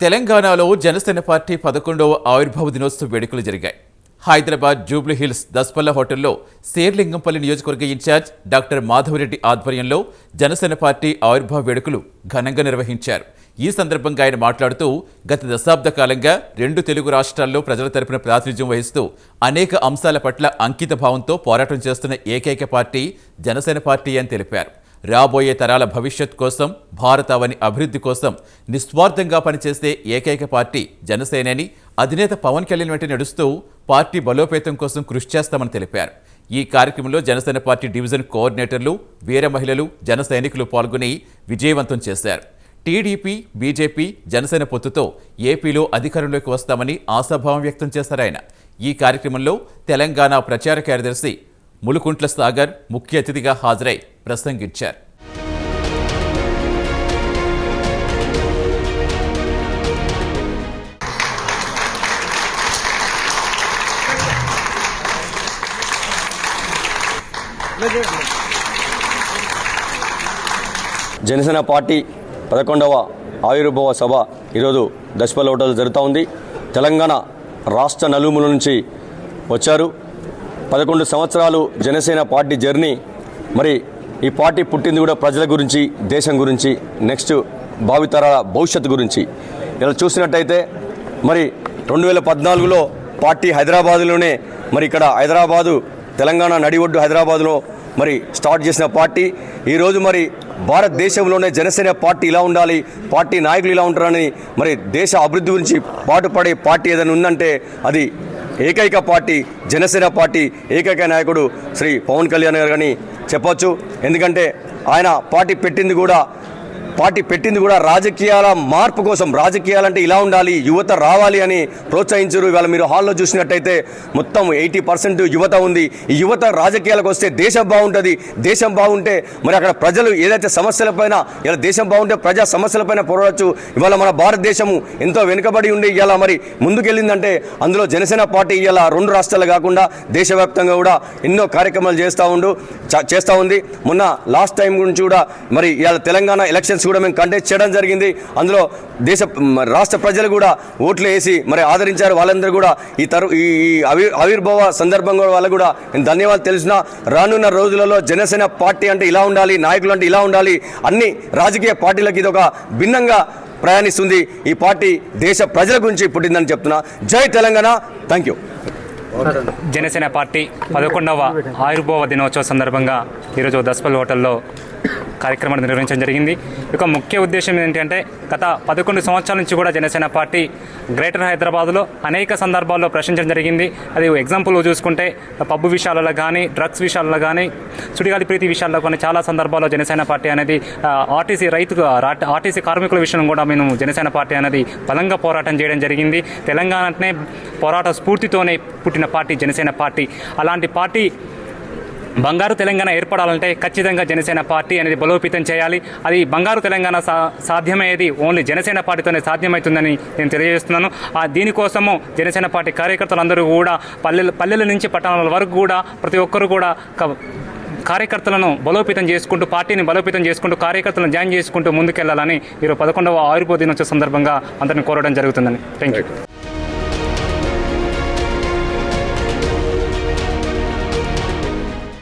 తెలంగాణలో జనసేన పార్టీ పదకొండవ ఆవిర్భావ దినోత్సవ వేడుకలు జరిగాయి. హైదరాబాద్ జూబ్లీ హిల్స్ దస్పల్ల హోటల్లో శేర్లింగంపల్లి నియోజకవర్గ ఇన్ఛార్జ్ డాక్టర్ మాధవరెడ్డి ఆధ్వర్యంలో జనసేన పార్టీ ఆవిర్భావ వేడుకలు ఘనంగా నిర్వహించారు. ఈ సందర్భంగా ఆయన మాట్లాడుతూ గత దశాబ్ద కాలంగా రెండు తెలుగు రాష్ట్రాల్లో ప్రజల తరపున ప్రాతినిధ్యం వహిస్తూ అనేక అంశాల పట్ల అంకిత భావంతో పోరాటం చేస్తున్న ఏకైక పార్టీ జనసేన పార్టీ అని తెలిపారు. రాబోయే తరాల భవిష్యత్ కోసం భారతావని అభివృద్ధి కోసం నిస్వార్థంగా పనిచేసే ఏకైక పార్టీ జనసేనని అధినేత పవన్ కళ్యాణ్ వెంట నడుస్తూ పార్టీ బలోపేతం కోసం కృషి చేస్తామని తెలిపారు. ఈ కార్యక్రమంలో జనసేన పార్టీ డివిజన్ కోఆర్డినేటర్లు వీర మహిళలు జన సైనికులు పాల్గొని విజయవంతం చేశారు. టీడీపీ బీజేపీ జనసేన పొత్తుతో ఏపీలో అధికారంలోకి వస్తామని ఆశాభావం వ్యక్తం చేశారు ఆయన. ఈ కార్యక్రమంలో తెలంగాణ ప్రచార కార్యదర్శి ములుకుంట్ల సాగర్ ముఖ్య అతిథిగా హాజరై ప్రసంగించారు జనసేన పార్టీ పదకొండవ ఆవిర్భావ సభ ఈరోజు దశపల్లి హోటల్ జరుగుతూ ఉంది. తెలంగాణ రాష్ట్ర నలుమూల నుంచి వచ్చారు. పదకొండు సంవత్సరాలు జనసేన పార్టీ జర్నీ. మరి ఈ పార్టీ పుట్టింది కూడా ప్రజల గురించి దేశం గురించి నెక్స్ట్ భావితరాల భవిష్యత్తు గురించి. ఇలా చూసినట్టయితే మరి రెండు వేల పద్నాలుగులో పార్టీ హైదరాబాదులోనే మరి ఇక్కడ హైదరాబాదు తెలంగాణ నడి ఒడ్డు హైదరాబాద్లో మరి స్టార్ట్ చేసిన పార్టీ. ఈరోజు మరి భారతదేశంలోనే జనసేన పార్టీ ఇలా ఉండాలి పార్టీ నాయకులు ఇలా ఉంటారని మరి దేశ అభివృద్ధి గురించి పాటుపడే పార్టీ ఏదైనా ఉందంటే అది ఏకైక పార్టీ జనసేన పార్టీ ఏకైక నాయకుడు శ్రీ పవన్ కళ్యాణ్ గారు అని చెప్పొచ్చు. ఎందుకంటే ఆయన పార్టీ పెట్టింది కూడా పార్టీ పెట్టింది కూడా రాజకీయాల మార్పు కోసం. రాజకీయాలంటే ఇలా ఉండాలి యువత రావాలి అని ప్రోత్సహించారు. ఇవాళ మీరు హాల్లో చూసినట్టయితే మొత్తం ఎయిటీ పర్సెంట్ యువత ఉంది. ఈ యువత రాజకీయాలకు వస్తే దేశం బాగుంటుంది. దేశం బాగుంటే మరి అక్కడ ప్రజలు ఏదైతే సమస్యలపైన ఇలా దేశం బాగుంటే ప్రజా సమస్యలపైన పోరాడచ్చు. ఇవాళ మన భారతదేశము ఎంతో వెనుకబడి ఉండి ఇవాళ మరి ముందుకెళ్ళిందంటే అందులో జనసేన పార్టీ ఇలా రెండు రాష్ట్రాలు కాకుండా దేశవ్యాప్తంగా కూడా ఎన్నో కార్యక్రమాలు చేస్తూ ఉండు చేస్తూ ఉంది. మొన్న లాస్ట్ టైం గురించి కూడా మరి ఇవాళ తెలంగాణ ఎలక్షన్స్ కూడా మేము కంటెస్ట్ చేయడం జరిగింది. అందులో దేశ రాష్ట్ర ప్రజలు కూడా ఓట్లు వేసి మరి ఆదరించారు. వాళ్ళందరూ కూడా ఈ తరు ఈ ఆవిర్భావ సందర్భంగా వాళ్ళకు కూడా నేను ధన్యవాదాలు తెలిసిన రానున్న రోజులలో జనసేన పార్టీ అంటే ఇలా ఉండాలి నాయకులు అంటే ఇలా ఉండాలి అన్ని రాజకీయ పార్టీలకు ఇది ఒక భిన్నంగా ప్రయాణిస్తుంది. ఈ పార్టీ దేశ ప్రజల గురించి పుట్టిందని చెప్తున్నా. జై Telangana. Thank you. Janasena party పదకొండవ ఆవిర్భావ దినోత్సవ సందర్భంగా ఈరోజు దస్పల్ హోటల్లో కార్యక్రమాన్ని నిర్వహించడం జరిగింది. ఇక ముఖ్య ఉద్దేశం ఏంటంటే గత పదకొండు సంవత్సరాల నుంచి కూడా జనసేన పార్టీ గ్రేటర్ హైదరాబాద్లో అనేక సందర్భాల్లో ప్రశ్నించడం జరిగింది. అది ఎగ్జాంపుల్ చూసుకుంటే పబ్బు విషయాలలో కానీ డ్రగ్స్ విషయాలలో కానీ సుడిగాలి ప్రీతి విషయాల్లో కానీ చాలా సందర్భాల్లో జనసేన పార్టీ అనేది ఆర్టీసీ రైతు ఆర్టీసీ కార్మికుల విషయం కూడా మేము జనసేన పార్టీ అనేది బలంగా పోరాటం చేయడం జరిగింది. తెలంగాణ పోరాట స్ఫూర్తితోనే పుట్టిన పార్టీ జనసేన పార్టీ. అలాంటి పార్టీ బంగారు తెలంగాణ ఏర్పడాలంటే ఖచ్చితంగా జనసేన పార్టీ అనేది బలోపేతం చేయాలి. అది బంగారు తెలంగాణ సా సాధ్యమయ్యేది ఓన్లీ జనసేన పార్టీతోనే సాధ్యమవుతుందని నేను తెలియజేస్తున్నాను. ఆ దీనికోసము జనసేన పార్టీ కార్యకర్తలందరూ కూడా పల్లెల పల్లెల నుంచి పట్టణాల వరకు కూడా ప్రతి ఒక్కరు కూడా క- కార్యకర్తలను బలోపేతం చేసుకుంటూ పార్టీని బలోపేతం చేసుకుంటూ కార్యకర్తలను జాయిన్ చేసుకుంటూ ముందుకెళ్ళాలని ఈరోజు పదకొండవ ఆయుర్వేద దినోత్సవ సందర్భంగా అందరిని కోరడం జరుగుతుందని. Thank you